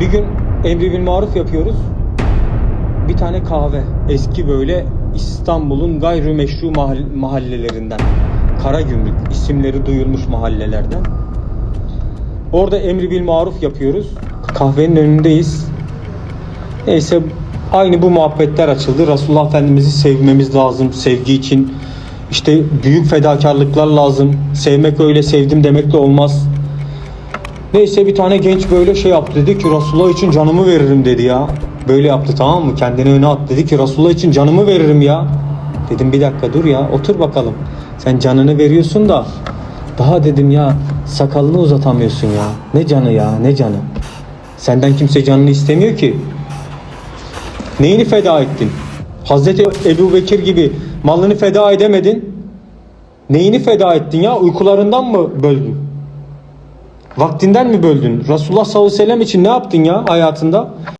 Bir gün emri bil maruf yapıyoruz. Bir tane kahve. Eski böyle İstanbul'un gayrimeşru mahall- mahallelerinden. Karagümrük isimleri duyulmuş mahallelerden. Orada emri bil maruf yapıyoruz. Kahvenin önündeyiz. Neyse aynı bu muhabbetler açıldı. Resulullah Efendimiz'i sevmemiz lazım. Sevgi için işte büyük fedakarlıklar lazım. Sevmek öyle sevdim demekle olmaz. Neyse bir tane genç böyle şey yaptı dedi ki Resulullah için canımı veririm dedi ya. Böyle yaptı tamam mı? Kendini öne at dedi ki Resulullah için canımı veririm ya. Dedim bir dakika dur ya otur bakalım. Sen canını veriyorsun da daha dedim ya sakalını uzatamıyorsun ya. Ne canı ya ne canı. Senden kimse canını istemiyor ki. Neyini feda ettin? Hazreti Ebu Bekir gibi malını feda edemedin. Neyini feda ettin ya? Uykularından mı böldün? Vaktinden mi böldün? Resulullah sallallahu aleyhi ve sellem için ne yaptın ya hayatında?